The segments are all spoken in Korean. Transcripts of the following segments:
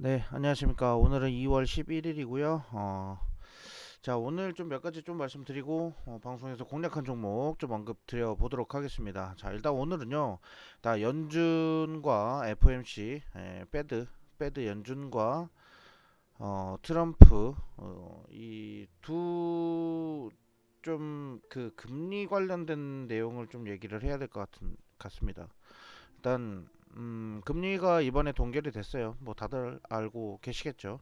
네, 안녕하십니까. 오늘은 2월 11일이고요. 어, 자, 오늘 좀 몇 가지 좀 말씀드리고 어, 방송에서 공략한 종목 좀 언급 드려 보도록 하겠습니다. 자, 일단 오늘은요. 다 연준과 FOMC, 에, 패드, 패드 연준과 어, 트럼프 어, 이두 좀 그 금리 관련된 내용을 좀 얘기를 해야 될 것 같은 같습니다. 일단 음, 금리가 이번에 동결이 됐어요. 뭐 다들 알고 계시겠죠.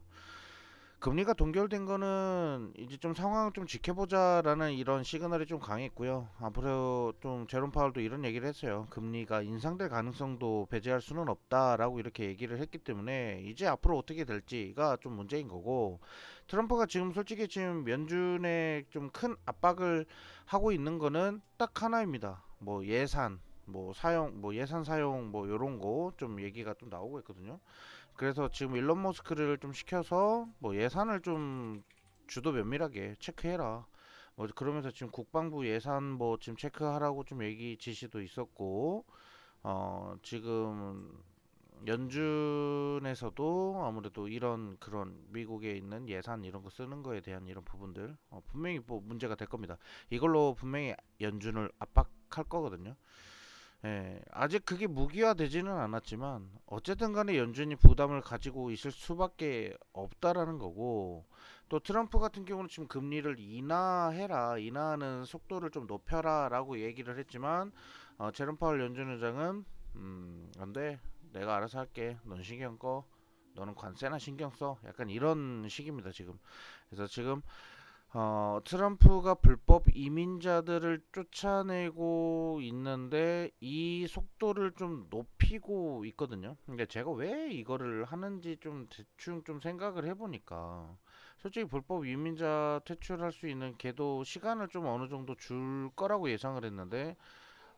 금리가 동결된 거는 이제 좀 상황을 좀 지켜보자라는 이런 시그널이 좀 강했고요. 앞으로 좀 제롬 파월도 이런 얘기를 했어요. 금리가 인상될 가능성도 배제할 수는 없다라고 이렇게 얘기를 했기 때문에 이제 앞으로 어떻게 될지가 좀 문제인 거고 트럼프가 지금 솔직히 지금 연준에 좀 큰 압박을 하고 있는 거는 딱 하나입니다. 뭐 예산 뭐 사용 뭐 예산 사용 뭐 요런 거 좀 얘기가 좀 나오고 있거든요. 그래서 지금 일론 머스크를 좀 시켜서 뭐 예산을 좀 주도 면밀하게 체크해라. 뭐 그러면서 지금 국방부 예산 뭐 지금 체크하라고 좀 얘기 지시도 있었고 어 지금 연준에서도 아무래도 이런 그런 미국에 있는 예산 이런 거 쓰는 거에 대한 이런 부분들 어, 분명히 뭐 문제가 될 겁니다. 이걸로 분명히 연준을 압박할 거거든요. 예, 아직 그게 무기화되지는 않았지만 어쨌든 간에 연준이 부담을 가지고 있을 수밖에 없다라는 거고 또 트럼프 같은 경우는 지금 금리를 인하해라 인하하는 속도를 좀 높여라라고 얘기를 했지만 어, 제롬 파월 연준 의장은 음, 안돼 내가 알아서 할게. 넌 신경 꺼. 너는 관세나 신경 써. 약간 이런 식입니다 지금. 그래서 지금 어, 트럼프가 불법 이민자들을 쫓아내고 있는데 이 속도를 좀 높이고 있거든요. 그러니까 제가 왜 이거를 하는지 좀 대충 좀 생각을 해보니까 솔직히 불법 이민자 퇴출할 수 있는 걔도 시간을 좀 어느 정도 줄 거라고 예상을 했는데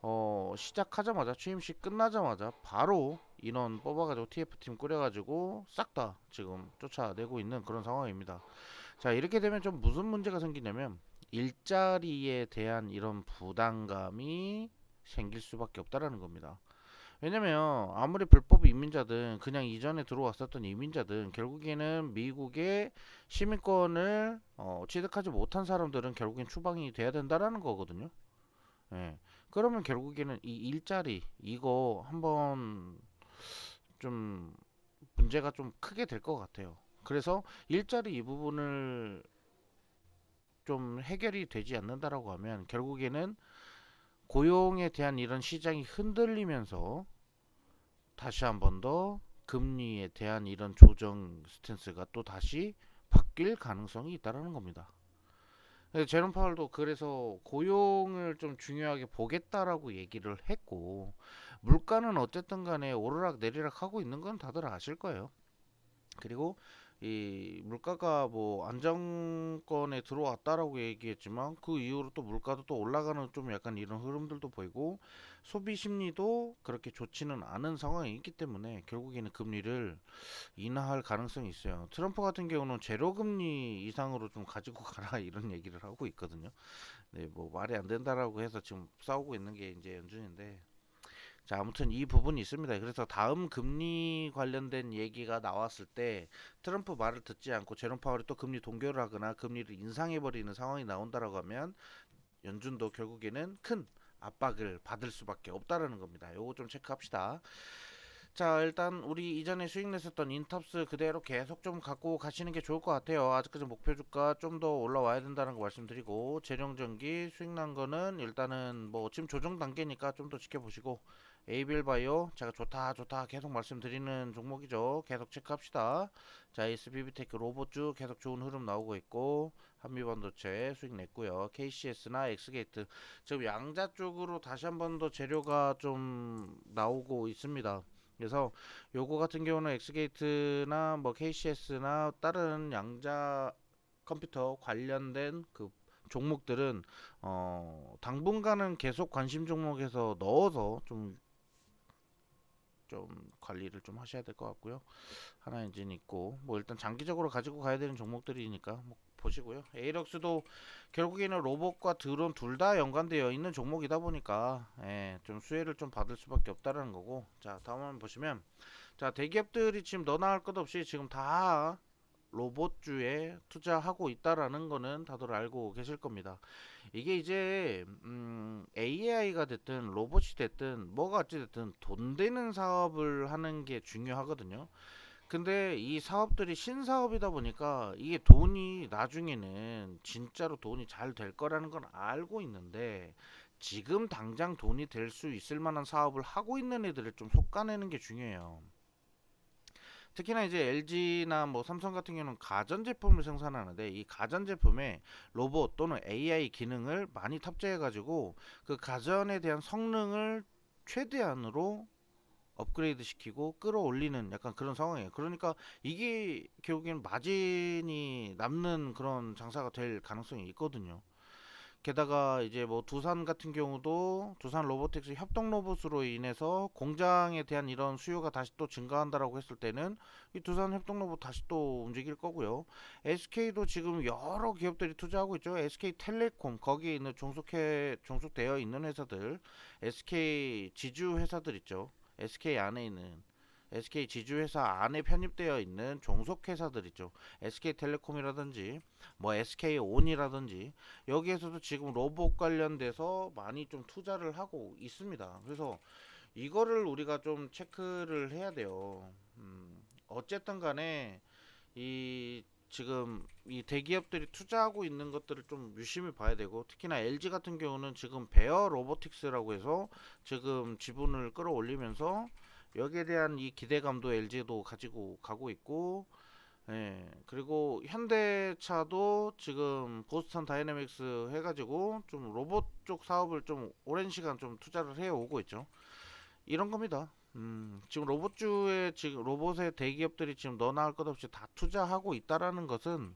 어, 시작하자마자 취임식 끝나자마자 바로 인원 뽑아가지고 TF팀 꾸려가지고 싹 다 지금 쫓아내고 있는 그런 상황입니다. 자, 이렇게 되면 좀 무슨 문제가 생기냐면 일자리에 대한 이런 부담감이 생길 수밖에 없다라는 겁니다. 왜냐면 아무리 불법 이민자든 그냥 이전에 들어왔었던 이민자든 결국에는 미국의 시민권을 어, 취득하지 못한 사람들은 결국엔 추방이 돼야 된다라는 거거든요. 예. 그러면 결국에는 이 일자리 이거 한번 좀 문제가 좀 크게 될 것 같아요. 그래서 일자리 이 부분을 좀 해결이 되지 않는다라고 하면 결국에는 고용에 대한 이런 시장이 흔들리면서 다시 한 번 더 금리에 대한 이런 조정 스탠스가 또 다시 바뀔 가능성이 있다라는 겁니다. 제롬 파월도 그래서 고용을 좀 중요하게 보겠다라고 얘기를 했고 물가는 어쨌든 간에 오르락 내리락 하고 있는 건 다들 아실 거예요. 그리고 이 물가가 뭐 안정권에 들어왔다라고 얘기했지만 그 이후로 또 물가도 또 올라가는 좀 약간 이런 흐름들도 보이고 소비 심리도 그렇게 좋지는 않은 상황이 있기 때문에 결국에는 금리를 인하할 가능성이 있어요. 트럼프 같은 경우는 제로 금리 이상으로 좀 가지고 가라 이런 얘기를 하고 있거든요. 네, 뭐 말이 안 된다라고 해서 지금 싸우고 있는 게 이제 연준인데 자, 아무튼 이 부분이 있습니다. 그래서 다음 금리 관련된 얘기가 나왔을 때 트럼프 말을 듣지 않고 제롬 파월이 또 금리 동결을 하거나 금리를 인상해 버리는 상황이 나온다라고 하면 연준도 결국에는 큰 압박을 받을 수밖에 없다라는 겁니다. 요거 좀 체크합시다. 자, 일단 우리 이전에 수익 냈었던 인탑스 그대로 계속 좀 갖고 가시는 게 좋을 것 같아요. 아직까지 목표 주가 좀 더 올라와야 된다는 거 말씀드리고 재령전기 수익 난 거는 일단은 뭐 지금 조정 단계니까 좀 더 지켜보시고 에이빌바이오 제가 좋다 좋다 계속 말씀드리는 종목이죠. 계속 체크합시다. 자 SBB테크 로봇주 계속 좋은 흐름 나오고 있고 한미반도체 수익 냈고요. KCS나 엑스게이트 지금 양자 쪽으로 다시 한 번 더 재료가 좀 나오고 있습니다. 그래서 요거 같은 경우는 엑스게이트나 뭐 KCS나 다른 양자 컴퓨터 관련된 그 종목들은 어 당분간은 계속 관심 종목에서 넣어서 좀 좀 관리를 좀 하셔야 될 것 같고요. 하나 엔진 있고 뭐 일단 장기적으로 가지고 가야 되는 종목들이니까 뭐 보시고요. 에이럭스도 결국에는 로봇과 드론 둘 다 연관되어 있는 종목이다 보니까 예, 좀 수혜를 좀 받을 수밖에 없다라는 거고 자 다음 한번 보시면 자, 대기업들이 지금 너나 할것 없이 지금 다 로봇주에 투자하고 있다라는 거는 다들 알고 계실 겁니다. 이게 이제 음, AI가 됐든 로봇이 됐든 뭐가 어찌 됐든 돈 되는 사업을 하는 게 중요하거든요. 근데 이 사업들이 신사업이다 보니까 이게 돈이 나중에는 진짜로 돈이 잘 될 거라는 건 알고 있는데 지금 당장 돈이 될 수 있을 만한 사업을 하고 있는 애들을 좀 솎아내는 게 중요해요. 특히나 이제 LG나 뭐 삼성 같은 경우는 가전 제품을 생산하는데 이 가전 제품에 로봇 또는 AI 기능을 많이 탑재해 가지고 그 가전에 대한 성능을 최대한으로 업그레이드 시키고 끌어올리는 약간 그런 상황이에요. 그러니까 이게 결국엔 마진이 남는 그런 장사가 될 가능성이 있거든요. 게다가 이제 뭐 두산 같은 경우도 두산 로보틱스 협동 로봇으로 인해서 공장에 대한 이런 수요가 다시 또 증가한다라고 했을 때는 이 두산 협동 로봇 다시 또 움직일 거고요. SK도 지금 여러 기업들이 투자하고 있죠. SK텔레콤 거기에 있는 종속해 종속되어 있는 회사들, SK 지주 회사들 있죠. SK 안에 있는 SK 지주회사 안에 편입되어 있는 종속회사들 있죠. SK텔레콤이라든지 뭐 SK온이라든지 여기에서도 지금 로봇 관련돼서 많이 좀 투자를 하고 있습니다. 그래서 이거를 우리가 좀 체크를 해야 돼요. 음, 어쨌든 간에 이 지금 이 대기업들이 투자하고 있는 것들을 좀 유심히 봐야 되고 특히나 LG 같은 경우는 지금 베어 로보틱스라고 해서 지금 지분을 끌어올리면서 여기에 대한 이 기대감도 LG도 가지고 가고 있고 예, 그리고 현대차도 지금 보스턴 다이내믹스 해가지고 좀 로봇 쪽 사업을 좀 오랜 시간 좀 투자를 해 오고 있죠. 이런 겁니다. 음, 지금 로봇주에 지금 로봇의 대기업들이 지금 너나 할 것 없이 다 투자하고 있다라는 것은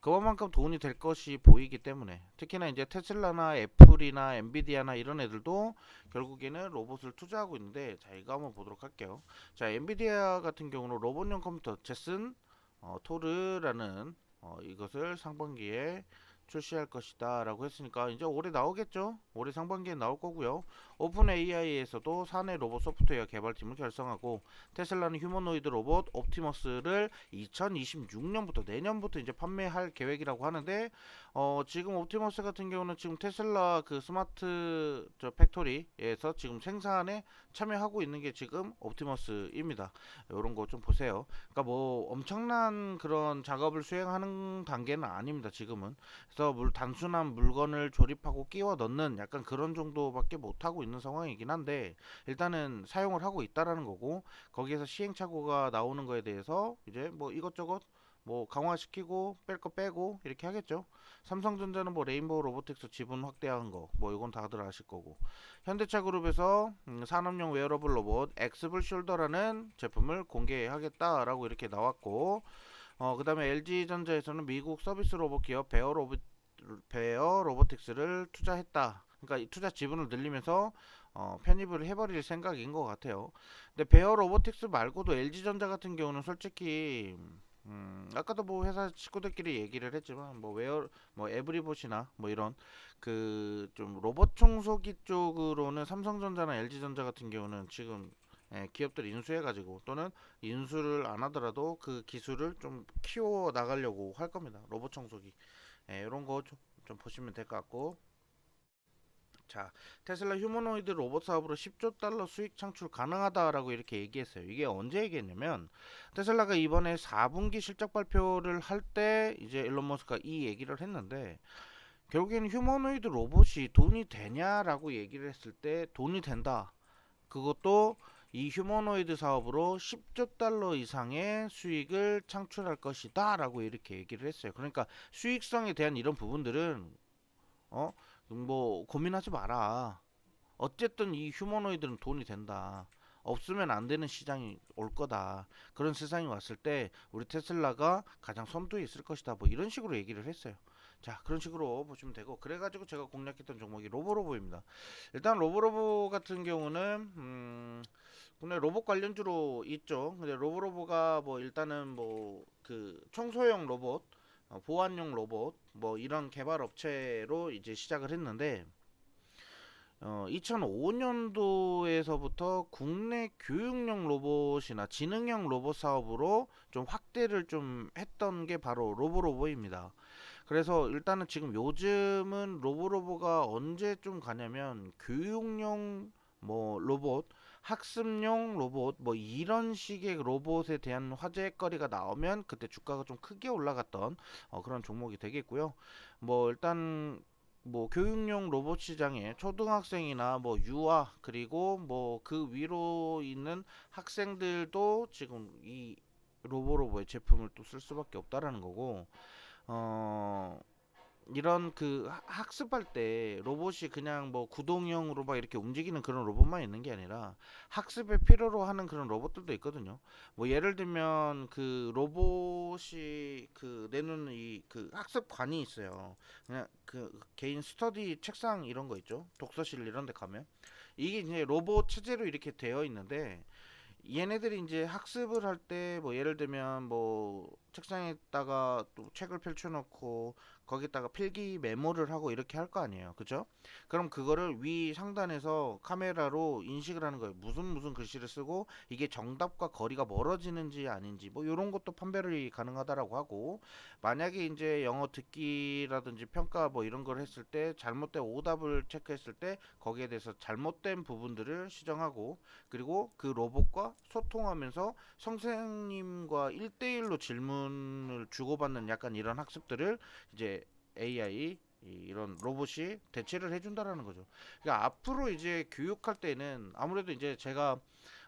그만큼 돈이 될 것이 보이기 때문에 특히나 이제 테슬라나 애플이나 엔비디아나 이런 애들도 결국에는 로봇을 투자하고 있는데 자 이거 한번 보도록 할게요. 자 엔비디아 같은 경우는 로봇용 컴퓨터 제슨 어, 토르라는 어, 이것을 상반기에 출시할 것이다 라고 했으니까 이제 올해 나오겠죠. 올해 상반기에 나올 거고요. 오픈 AI에서도 사내 로봇 소프트웨어 개발팀을 결성하고 테슬라는 휴머노이드 로봇 옵티머스를 2026년부터 내년부터 이제 판매할 계획이라고 하는데 어 지금 옵티머스 같은 경우는 지금 테슬라 그 스마트 저 팩토리에서 지금 생산에 참여하고 있는 게 지금 옵티머스입니다. 이런 거 좀 보세요. 그러니까 뭐 엄청난 그런 작업을 수행하는 단계는 아닙니다 지금은. 그래서 물 단순한 물건을 조립하고 끼워 넣는 약간 그런 정도밖에 못 하고 있는 상황이긴 한데 일단은 사용을 하고 있다라는 거고 거기에서 시행착오가 나오는 거에 대해서 이제 뭐 이것저것 뭐 강화시키고 뺄 거 빼고 이렇게 하겠죠. 삼성전자는 뭐 레인보우 로보틱스 지분 확대한 거 뭐 이건 다들 아실 거고 현대차 그룹에서 음, 산업용 웨어러블 로봇 엑스블 숄더라는 제품을 공개하겠다라고 이렇게 나왔고 어 그 다음에 LG전자에서는 미국 서비스 로봇 기업 베어 로봇 베어 로보틱스를 투자했다. 그러니까 이 투자 지분을 늘리면서 어, 편입을 해버릴 생각인 것 같아요. 근데 베어 로보틱스 말고도 LG전자 같은 경우는 솔직히 음, 아까도 뭐 회사 식구들끼리 얘기를 했지만 뭐 웨어 뭐 에브리봇이나 뭐 이런 그 좀 로봇 청소기 쪽으로는 삼성전자나 LG전자 같은 경우는 지금 예, 기업들 인수해 가지고 또는 인수를 안 하더라도 그 기술을 좀 키워 나가려고 할 겁니다. 로봇 청소기 예, 이런 거 좀 보시면 될 것 같고 자, 테슬라 휴머노이드 로봇 사업으로 10조 달러 수익 창출 가능하다라고 이렇게 얘기했어요. 이게 언제 얘기했냐면 테슬라가 이번에 4분기 실적 발표를 할 때 이제 일론 머스크가 이 얘기를 했는데 결국에는 휴머노이드 로봇이 돈이 되냐라고 얘기를 했을 때 돈이 된다. 그것도 이 휴머노이드 사업으로 10조 달러 이상의 수익을 창출할 것이다라고 이렇게 얘기를 했어요. 그러니까 수익성에 대한 이런 부분들은 어? 뭐 고민하지 마라. 어쨌든 이 휴머노이드는 돈이 된다. 없으면 안 되는 시장이 올 거다. 그런 세상이 왔을 때 우리 테슬라가 가장 선두에 있을 것이다. 뭐 이런 식으로 얘기를 했어요. 자, 그런 식으로 보시면 되고 그래가지고 제가 공략했던 종목이 로보로보입니다. 일단 로보로보 같은 경우는 음, 국내 로봇 관련주로 있죠. 근데 로보로보가 뭐 일단은 뭐 그 청소용 로봇 어, 보안용 로봇 뭐 이런 개발 업체로 이제 시작을 했는데 어, 2005년도에서부터 국내 교육용 로봇이나 지능형 로봇 사업으로 좀 확대를 좀 했던 게 바로 로보로보입니다. 그래서 일단은 지금 요즘은 로보로보가 언제 좀 가냐면 교육용 뭐 로봇, 학습용 로봇 뭐 이런 식의 로봇에 대한 화제거리가 나오면 그때 주가가 좀 크게 올라갔던 어, 그런 종목이 되겠고요. 뭐 일단 뭐 교육용 로봇 시장에 초등학생이나 뭐 유아 그리고 뭐 그 위로 있는 학생들도 지금 이 로보로보의 제품을 또 쓸 수밖에 없다라는 거고 어 이런 그 하- 학습할 때 로봇이 그냥 뭐 구동형으로 막 이렇게 움직이는 그런 로봇만 있는 게 아니라 학습에 필요로 하는 그런 로봇들도 있거든요. 뭐 예를 들면 그 로봇이 그 내놓는 이 그 학습관이 있어요. 그냥 그 개인 스터디 책상 이런 거 있죠. 독서실 이런 데 가면 이게 이제 로봇 체제로 이렇게 되어 있는데 얘네들이 이제 학습을 할 때 뭐 예를 들면 뭐 책상에다가 또 책을 펼쳐놓고 거기다가 필기 메모를 하고 이렇게 할 거 아니에요. 그죠? 그럼 그거를 위 상단에서 카메라로 인식을 하는 거예요. 무슨 무슨 글씨를 쓰고 이게 정답과 거리가 멀어지는지 아닌지 뭐 이런 것도 판별이 가능하다라고 하고 만약에 이제 영어 듣기라든지 평가 뭐 이런 걸 했을 때 잘못된 오답을 체크했을 때 거기에 대해서 잘못된 부분들을 시정하고 그리고 그 로봇과 소통하면서 선생님과 1대1로 질문 을 주고받는 약간 이런 학습들을 이제 AI 이- 이런 로봇이 대체를 해준다라는 거죠. 그러니까 앞으로 이제 교육할 때는 아무래도 이제 제가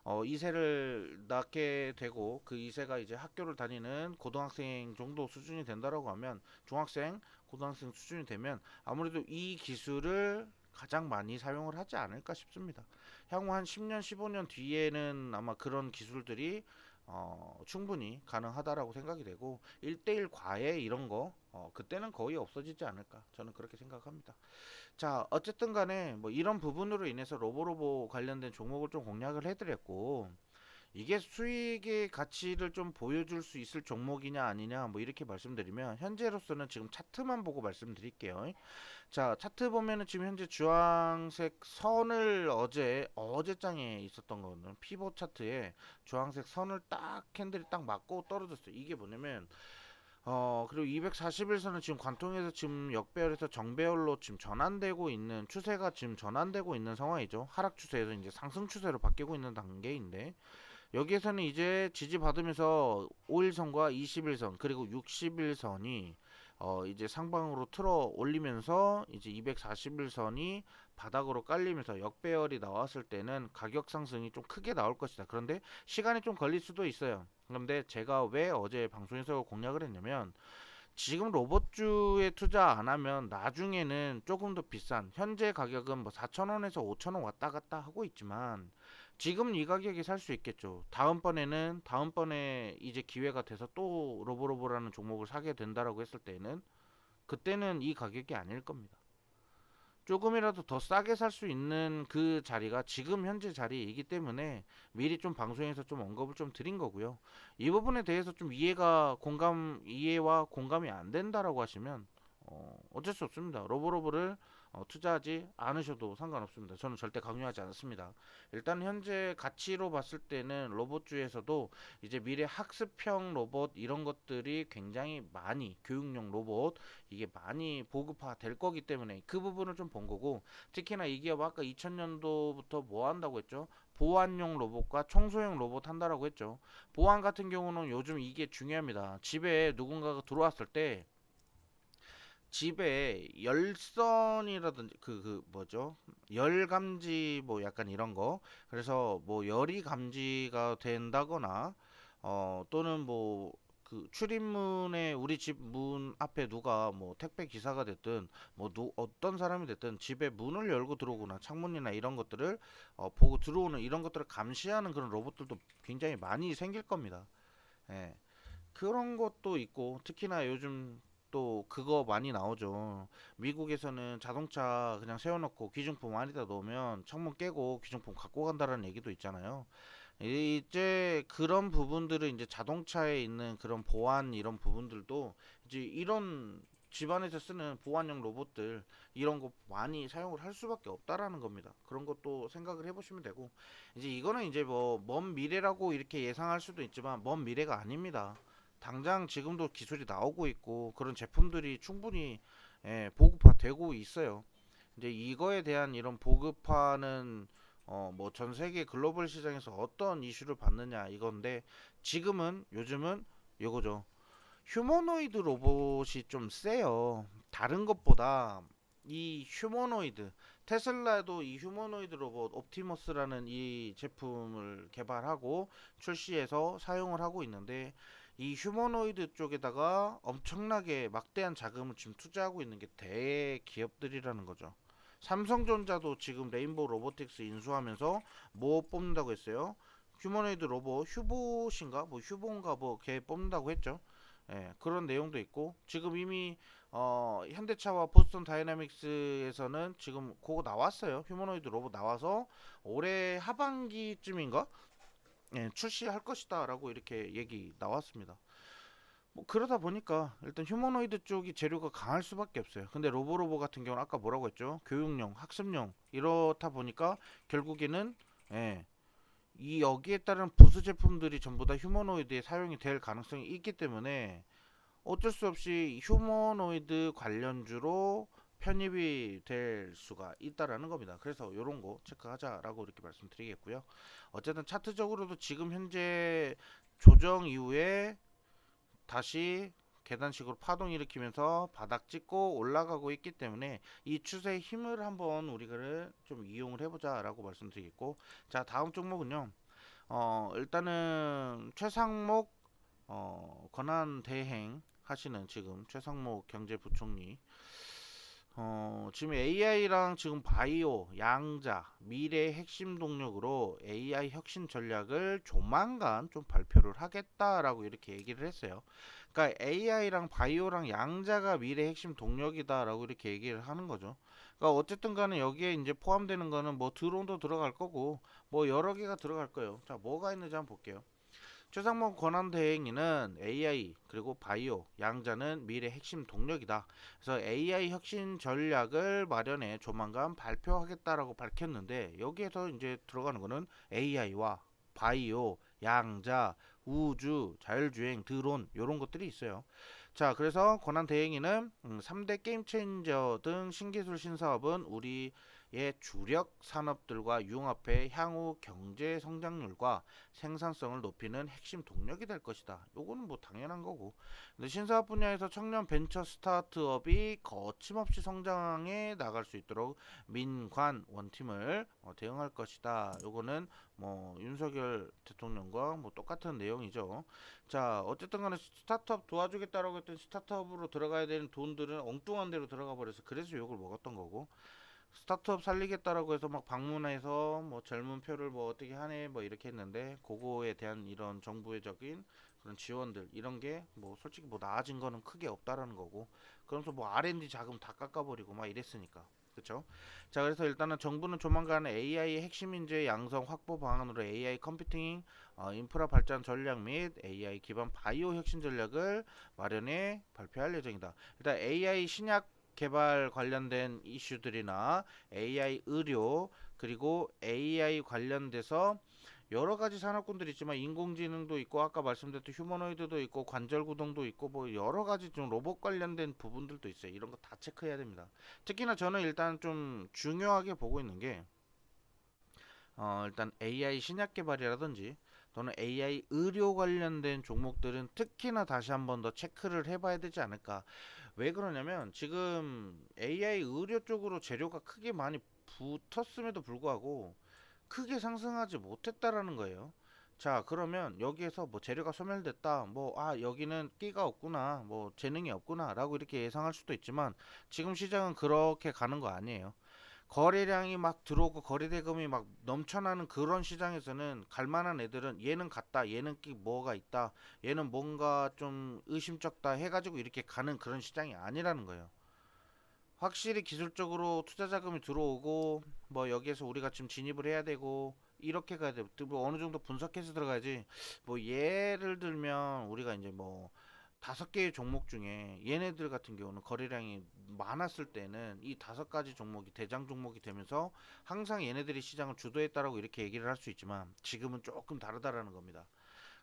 어, 2세를 낳게 되고 그 2세가 이제 학교를 다니는 고등학생 정도 수준이 된다라고 하면 중학생, 고등학생 수준이 되면 아무래도 이 기술을 가장 많이 사용을 하지 않을까 싶습니다. 향후 한 10년, 15년 뒤에는 아마 그런 기술들이 어, 충분히 가능하다라고 생각이 되고 1대1 과외 이런 거 어, 그때는 거의 없어지지 않을까 저는 그렇게 생각합니다. 자 어쨌든 간에 뭐 이런 부분으로 인해서 로보로보 관련된 종목을 좀 공략을 해드렸고 이게 수익의 가치를 좀 보여줄 수 있을 종목이냐 아니냐 뭐 이렇게 말씀드리면 현재로서는 지금 차트만 보고 말씀드릴게요. 자 차트 보면은 지금 현재 주황색 선을 어제 어제장에 있었던 거는 피벗 차트에 주황색 선을 딱 캔들이 딱 맞고 떨어졌어요. 이게 뭐냐면 어 그리고 241선은 지금 관통해서 지금 역배열에서 정배열로 지금 전환되고 있는 추세가 지금 전환되고 있는 상황이죠. 하락 추세에서 이제 상승 추세로 바뀌고 있는 단계인데 여기에서는 이제 지지받으면서 5일선과 21선 그리고 61선이 어 이제 상방으로 틀어 올리면서 이제 241선이 바닥으로 깔리면서 역배열이 나왔을 때는 가격 상승이 좀 크게 나올 것이다. 그런데 시간이 좀 걸릴 수도 있어요. 그런데 제가 왜 어제 방송에서 공략을 했냐면 지금 로봇주에 투자 안 하면 나중에는 조금 더 비싼 현재 가격은 뭐 4,000원에서 5,000원 왔다 갔다 하고 있지만 지금 이 가격에 살 수 있겠죠. 다음번에는 다음번에 이제 기회가 돼서 또 로보로보라는 종목을 사게 된다라고 했을 때는 그때는 이 가격이 아닐 겁니다. 조금이라도 더 싸게 살 수 있는 그 자리가 지금 현재 자리이기 때문에 미리 좀 방송에서 좀 언급을 좀 드린 거고요. 이 부분에 대해서 좀 이해가 공감 이해와 공감이 안 된다라고 하시면 어, 어쩔 수 없습니다. 로보로보를 어, 투자하지 않으셔도 상관없습니다. 저는 절대 강요하지 않습니다. 일단 현재 가치로 봤을 때는 로봇주에서도 이제 미래 학습형 로봇 이런 것들이 굉장히 많이 교육용 로봇 이게 많이 보급화 될 거기 때문에 그 부분을 좀 본 거고 특히나 이 기업 아까 2000년도부터 뭐 한다고 했죠? 보안용 로봇과 청소용 로봇 한다라고 했죠. 보안 같은 경우는 요즘 이게 중요합니다. 집에 누군가가 들어왔을 때 집에 열선이라든지 그 그 뭐죠? 열 감지 뭐 약간 이런 거. 그래서 뭐 열이 감지가 된다거나 어 또는 뭐 그 출입문에 우리 집 문 앞에 누가 뭐 택배 기사가 됐든 뭐 누, 어떤 사람이 됐든 집에 문을 열고 들어오거나 창문이나 이런 것들을 어, 보고 들어오는 이런 것들을 감시하는 그런 로봇들도 굉장히 많이 생길 겁니다. 예. 그런 것도 있고 특히나 요즘 또 그거 많이 나오죠. 미국에서는 자동차 그냥 세워놓고 귀중품 안에다 놓으면 창문 깨고 귀중품 갖고 간다라는 얘기도 있잖아요. 이제 그런 부분들은 이제 자동차에 있는 그런 보안 이런 부분들도 이제 이런 집안에서 쓰는 보안용 로봇들 이런 거 많이 사용을 할 수밖에 없다라는 겁니다. 그런 것도 생각을 해보시면 되고 이제 이거는 이제 뭐 먼 미래라고 이렇게 예상할 수도 있지만 먼 미래가 아닙니다. 당장 지금도 기술이 나오고 있고 그런 제품들이 충분히 예, 보급화되고 있어요. 이제 이거에 대한 이런 보급화는 어 뭐 전 세계 글로벌 시장에서 어떤 이슈를 받느냐 이건데 지금은 요즘은 이거죠. 휴머노이드 로봇이 좀 세요. 다른 것보다 이 휴머노이드 테슬라도 이 휴머노이드 로봇 옵티머스라는 이 제품을 개발하고 출시해서 사용을 하고 있는데 이 휴머노이드 쪽에다가 엄청나게 막대한 자금을 지금 투자하고 있는 게 대기업들이라는 거죠. 삼성전자도 지금 레인보우 로보틱스 인수하면서 뭐 뽑는다고 했어요? 휴머노이드 로봇 휴봇인가 뭐 휴본가 뭐 걔 뽑는다고 했죠. 예, 그런 내용도 있고 지금 이미 어, 현대차와 보스턴 다이나믹스에서는 지금 그거 나왔어요. 휴머노이드 로봇 나와서 올해 하반기쯤인가 예, 출시할 것이다라고 이렇게 얘기 나왔습니다. 뭐 그러다 보니까 일단 휴머노이드 쪽이 재료가 강할 수밖에 없어요. 근데 로보로보 같은 경우는 아까 뭐라고 했죠? 교육용, 학습용 이렇다 보니까 결국에는 예, 이 여기에 따른 부수 제품들이 전부 다 휴머노이드에 사용이 될 가능성이 있기 때문에 어쩔 수 없이 휴머노이드 관련주로 편입이 될 수가 있다라는 겁니다. 그래서 이런 거 체크하자라고 이렇게 말씀드리겠고요. 어쨌든 차트적으로도 지금 현재 조정 이후에 다시 계단식으로 파동 일으키면서 바닥 찍고 올라가고 있기 때문에 이 추세의 힘을 한번 우리가 좀 이용을 해보자라고 말씀드리겠고 자 다음 종목은요 어 일단은 최상목 어 권한 대행 하시는 지금 최상목 경제부총리 어, 지금 AI랑 지금 바이오, 양자, 미래의 핵심 동력으로 AI 혁신 전략을 조만간 좀 발표를 하겠다라고 이렇게 얘기를 했어요. 그러니까 AI랑 바이오랑 양자가 미래 핵심 동력이다라고 이렇게 얘기를 하는 거죠. 그러니까 어쨌든 간에 여기에 이제 포함되는 거는 뭐 드론도 들어갈 거고 뭐 여러 개가 들어갈 거예요. 자, 뭐가 있는지 한번 볼게요. 최상목 권한 대행위는 AI 그리고 바이오 양자는 미래 핵심 동력이다. 그래서 AI 혁신 전략을 마련해 조만간 발표하겠다라고 밝혔는데 여기에서 이제 들어가는 거는 AI와 바이오, 양자, 우주, 자율주행, 드론 이런 것들이 있어요. 자, 그래서 권한 음, 3대 게임 체인저 등 신기술 신사업은 우리 의 주력 산업들과 융합해 향후 경제 성장률과 생산성을 높이는 핵심 동력이 될 것이다. 요거는 뭐 당연한 거고. 근데 신사업 분야에서 청년 벤처 스타트업이 거침없이 성장해 나갈 수 있도록 민관 원팀을 어, 대응할 것이다. 요거는 뭐 윤석열 대통령과 뭐 똑같은 내용이죠. 자, 어쨌든 간에 스타트업 도와주겠다라고 했던 스타트업으로 들어가야 되는 돈들은 엉뚱한 데로 들어가 버려서 그래서 욕을 먹었던 거고. 스타트업 살리겠다라고 해서 막 방문해서 뭐 젊은 표를 뭐 어떻게 하네 뭐 이렇게 했는데 그거에 대한 이런 정부의적인 그런 지원들 이런 게 뭐 솔직히 뭐 나아진 거는 크게 없다라는 거고 그러면서 뭐 R&D 자금 다 깎아버리고 막 이랬으니까 그쵸? 자 그래서 일단은 정부는 조만간 AI 핵심 인재 양성 확보 방안으로 AI 컴퓨팅 어, 인프라 발전 전략 및 AI 기반 바이오 혁신 전략을 마련해 발표할 예정이다. 일단 AI 신약 개발 관련된 이슈들이나 AI 의료 그리고 AI 관련돼서 여러 가지 산업군들이 있지만 인공지능도 있고 아까 말씀드렸던 휴머노이드도 있고 관절 구동도 있고 뭐 여러 가지 좀 로봇 관련된 부분들도 있어요. 이런 거 다 체크해야 됩니다. 특히나 저는 일단 좀 중요하게 보고 있는 게 어, 일단 AI 신약 개발이라든지 또는 AI 의료 관련된 종목들은 특히나 다시 한번 더 체크를 해봐야 되지 않을까. 왜 그러냐면 지금 AI 의료 쪽으로 재료가 크게 많이 붙었음에도 불구하고 크게 상승하지 못했다라는 거예요. 자, 그러면 여기에서 뭐 재료가 소멸됐다. 뭐, 아, 여기는 끼가 없구나. 뭐, 재능이 없구나. 라고 이렇게 예상할 수도 있지만 지금 시장은 그렇게 가는 거 아니에요. 거래량이 막 들어오고 거래 대금이 막 넘쳐나는 그런 시장에서는 갈만한 애들은 얘는 같다, 얘는 끼 뭐가 있다, 얘는 뭔가 좀 의심쩍다 해가지고 이렇게 가는 그런 시장이 아니라는 거예요. 확실히 기술적으로 투자 자금이 들어오고 뭐 여기에서 우리가 지금 진입을 해야 되고 이렇게 가야 돼. 뭐 어느 정도 분석해서 들어가야지. 뭐 예를 들면 우리가 이제 뭐 다섯 개의 종목 중에 얘네들 같은 경우는 거래량이 많았을 때는 이 다섯 가지 종목이 대장 종목이 되면서 항상 얘네들이 시장을 주도했다라고 이렇게 얘기를 할 수 있지만 지금은 조금 다르다라는 겁니다.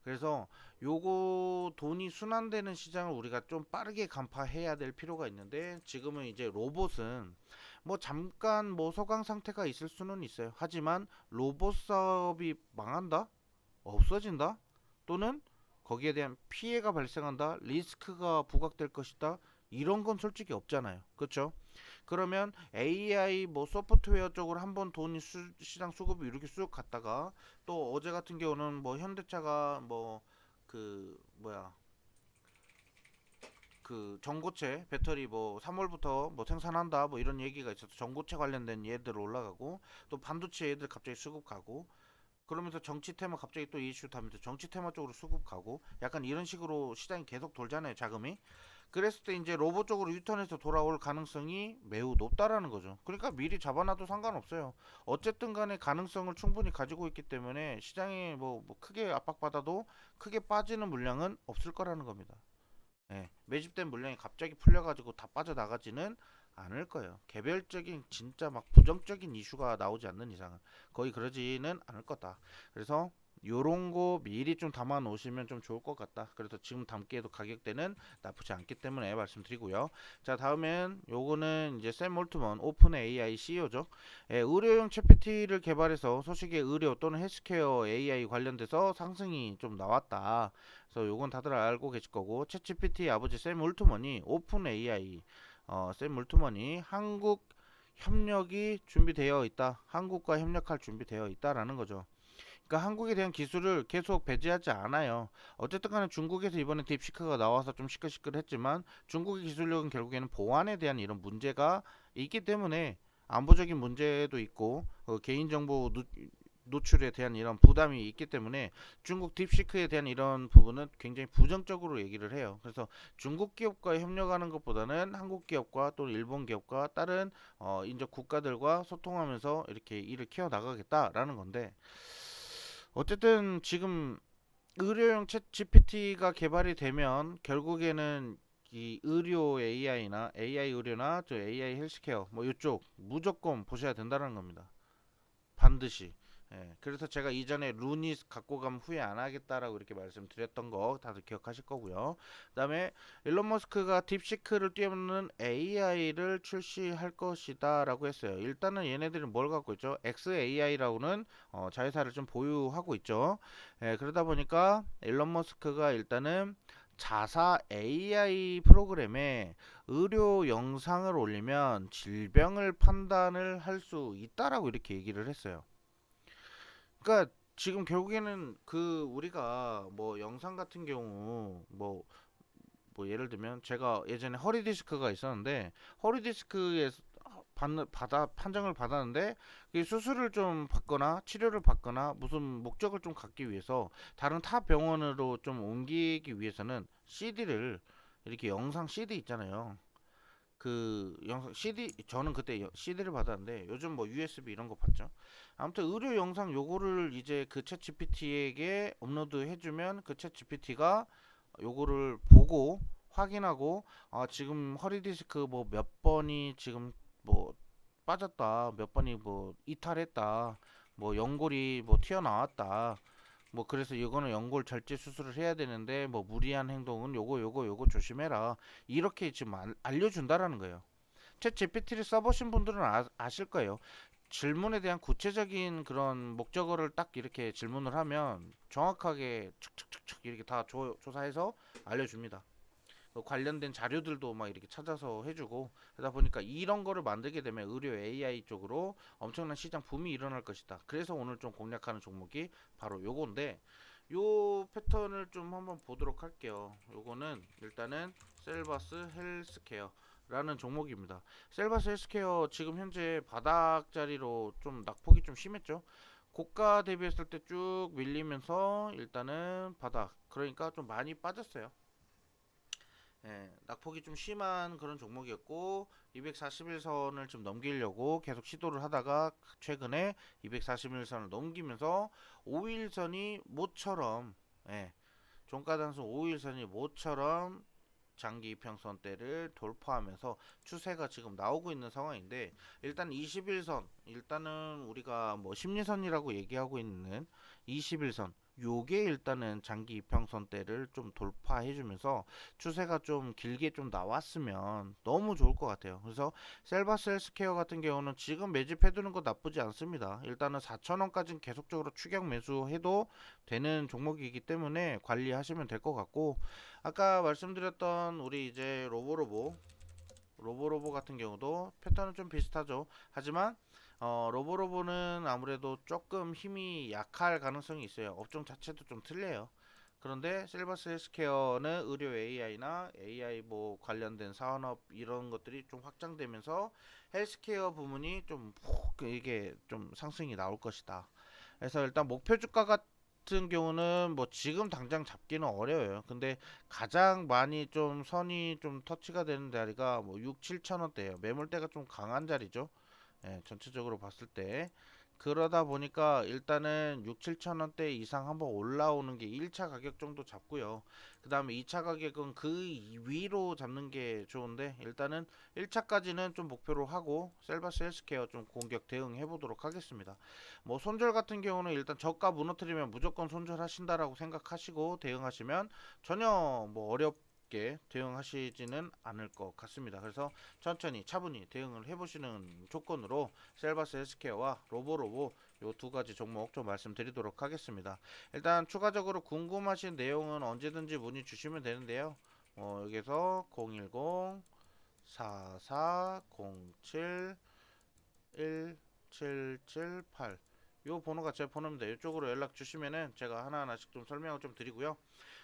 그래서 요거 돈이 순환되는 시장을 우리가 좀 빠르게 간파해야 될 필요가 있는데 지금은 이제 로봇은 뭐 잠깐 뭐 소강 상태가 있을 수는 있어요. 하지만 로봇 사업이 망한다? 없어진다? 또는 거기에 대한 피해가 발생한다? 리스크가 부각될 것이다? 이런 건 솔직히 없잖아요. 그렇죠? 그러면 AI 뭐 소프트웨어 쪽으로 한번 돈이 수, 시장 수급이 이렇게 쑥 갔다가 또 어제 같은 경우는 뭐 현대차가 뭐 그 뭐야 그 전고체 배터리 뭐 3월부터 뭐 생산한다 뭐 이런 얘기가 있어서 전고체 관련된 얘들 올라가고 또 반도체 얘들 갑자기 수급 가고 그러면서 정치 테마 갑자기 또 이슈 타면서 정치 테마 쪽으로 수급 가고 약간 이런 식으로 시장이 계속 돌잖아요 자금이. 그랬을 때 이제 로봇 쪽으로 유턴해서 돌아올 가능성이 매우 높다라는 거죠. 그러니까 미리 잡아놔도 상관없어요. 어쨌든 간에 가능성을 충분히 가지고 있기 때문에 시장이 뭐, 뭐 크게 압박받아도 크게 빠지는 물량은 없을 거라는 겁니다. 예, 매집된 물량이 갑자기 풀려가지고 다 빠져나가지는 않을 거예요. 개별적인 진짜 막 부정적인 이슈가 나오지 않는 이상은 거의 그러지는 않을 거다. 그래서 요런 거 미리 좀 담아 놓으시면 좀 좋을 것 같다. 그래서 지금 담기에도 가격대는 나쁘지 않기 때문에 말씀드리고요. 자, 다음엔 요거는 이제 샘 몰트먼 오픈 AI CEO죠. 예, 의료용 챗PT를 개발해서 소식에 의료 또는 헬스케어 AI 관련돼서 상승이 좀 나왔다. 그래서 요건 다들 알고 계실 거고 챗GPT 아버지 샘 울트먼이 오픈 AI 어, 샘 울트먼이 한국 협력이 준비되어 있다. 한국과 협력할 준비되어 있다라는 거죠. 그러니까 한국에 대한 기술을 계속 배제하지 않아요. 어쨌든 간에 중국에서 이번에 딥시크가 나와서 좀 시끌시끌했지만 중국의 기술력은 결국에는 보안에 대한 이런 문제가 있기 때문에 안보적인 문제도 있고 어, 개인정보 누, 노출에 대한 이런 부담이 있기 때문에 중국 딥시크에 대한 이런 부분은 굉장히 부정적으로 얘기를 해요. 그래서 중국 기업과 협력하는 것보다는 한국 기업과 또 일본 기업과 다른 어, 인접 국가들과 소통하면서 이렇게 일을 키워 나가겠다라는 건데 어쨌든 지금 의료용 챗 GPT가 개발이 되면 결국에는 이 의료 AI나 AI 의료나 저 AI 헬스케어 뭐 이쪽 무조건 보셔야 된다는 겁니다. 반드시. 예, 그래서 제가 이전에 루니 갖고 가면 후회 안 하겠다라고 이렇게 말씀드렸던 거 다들 기억하실 거고요. 그다음에 일론 머스크가 딥시크를 뛰어넘는 AI를 출시할 것이다라고 했어요. 일단은 얘네들은 뭘 갖고 있죠? XAI라고는 어, 자회사를 좀 보유하고 있죠. 예, 그러다 보니까 일론 머스크가 일단은 자사 AI 프로그램에 의료 영상을 올리면 질병을 판단을 할 수 있다라고 이렇게 얘기를 했어요. 그러니까 지금 결국에는 그 우리가 뭐 영상 같은 경우 뭐 뭐 예를 들면 제가 예전에 허리 디스크가 있었는데 허리 디스크에 받는 받아 판정을 받았는데 그 수술을 좀 받거나 치료를 받거나 무슨 목적을 좀 갖기 위해서 다른 타 병원으로 좀 옮기기 위해서는 CD를 이렇게 영상 CD 있잖아요. 그 영상 CD 저는 그때 CD를 받았는데 요즘 뭐 USB 이런 거 받죠. 아무튼 의료 영상 요거를 이제 그챗 GPT에게 업로드 해주면 그챗 GPT가 요거를 보고 확인하고 아 지금 허리 디스크 뭐 몇 번이 지금 뭐 빠졌다 몇 번이 뭐 이탈했다 뭐 연골이 뭐 튀어나왔다 뭐 그래서 이거는 연골 절제 수술을 해야 되는데 뭐 무리한 행동은 요거 요거 요거 조심해라. 이렇게 지금 알, 알려준다라는 거예요. 챗 GPT를 써보신 분들은 아, 아실 거예요. 질문에 대한 구체적인 그런 목적어를 딱 이렇게 질문을 하면 정확하게 척척척척 이렇게 다 조, 조사해서 알려줍니다. 그 관련된 자료들도 막 이렇게 찾아서 해주고 그러다 보니까 이런 거를 만들게 되면 의료 AI 쪽으로 엄청난 시장 붐이 일어날 것이다. 그래서 오늘 좀 공략하는 종목이 바로 요건데 요 패턴을 좀 한번 보도록 할게요. 요거는 일단은 셀바스 헬스케어 라는 종목입니다. 셀바스 헬스케어 지금 현재 바닥 자리로 좀 낙폭이 좀 심했죠. 고가 대비했을 때 쭉 밀리면서 일단은 바닥 그러니까 좀 많이 빠졌어요. 예, 낙폭이 좀 심한 그런 종목이었고 241선을 좀 넘기려고 계속 시도를 하다가 최근에 241선을 넘기면서 5일선이 모처럼 예, 종가 단순 5일선이 모처럼 장기 이평선대를 돌파하면서 추세가 지금 나오고 있는 상황인데 일단 21선 일단은 우리가 뭐 심리선이라고 얘기하고 있는 21선 요게 일단은 장기 이평선대를 좀 돌파해 주면서 추세가 좀 길게 좀 나왔으면 너무 좋을 것 같아요. 그래서 셀바스 헬스케어 같은 경우는 지금 매집해 두는 거 나쁘지 않습니다. 일단은 4,000원까지는 계속적으로 추격 매수해도 되는 종목이기 때문에 관리하시면 될 것 같고 아까 말씀드렸던 우리 이제 로보로보 로보로보 같은 경우도 패턴은 좀 비슷하죠. 하지만 어, 로보로보는 아무래도 조금 힘이 약할 가능성이 있어요. 업종 자체도 좀 틀려요. 그런데 실버스 헬스케어는 의료 AI나 AI 뭐 관련된 산업 이런 것들이 좀 확장되면서 헬스케어 부문이 좀 푹 이게 좀 상승이 나올 것이다. 그래서 일단 목표 주가 같은 경우는 뭐 지금 당장 잡기는 어려워요. 근데 가장 많이 좀 선이 좀 터치가 되는 자리가 뭐 6, 7천 원대예요. 매물대가 좀 강한 자리죠. 예, 전체적으로 봤을 때 그러다 보니까 일단은 6, 7천 원대 이상 한번 올라오는 게 1차 가격 정도 잡고요. 그 다음에 2차 가격은 그 위로 잡는 게 좋은데 일단은 1차까지는 좀 목표로 하고 셀바스 헬스케어 좀 공격 대응해 보도록 하겠습니다. 뭐 손절 같은 경우는 일단 저가 무너뜨리면 무조건 손절하신다라고 생각하시고 대응하시면 전혀 뭐 어렵 게 대응하시지는 않을 것 같습니다. 그래서 천천히 차분히 대응을 해보시는 조건으로 셀바스 헬스케어와 로보로보 요 두 가지 종목 좀 말씀드리도록 하겠습니다. 일단 추가적으로 궁금하신 내용은 언제든지 문의 주시면 되는데요. 어, 여기서 010 4407 1778요 번호가 제 번호입니다. 이쪽으로 연락 주시면은 제가 하나하나씩 좀 설명을 좀 드리고요.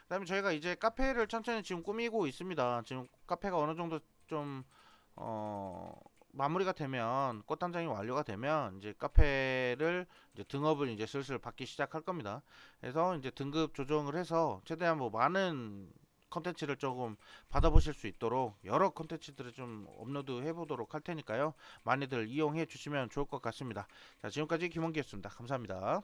그다음에 저희가 이제 카페를 천천히 지금 꾸미고 있습니다. 지금 카페가 어느 정도 좀 어, 마무리가 되면 꽃 단장이 완료가 되면 이제 카페를 이제 등업을 이제 슬슬 받기 시작할 겁니다. 그래서 이제 등급 조정을 해서 최대한 뭐 많은 컨텐츠를 조금 받아보실 수 있도록 여러 컨텐츠들을 좀 업로드 해보도록 할 테니까요. 많이들 이용해 주시면 좋을 것 같습니다. 자, 지금까지 김원기였습니다. 감사합니다.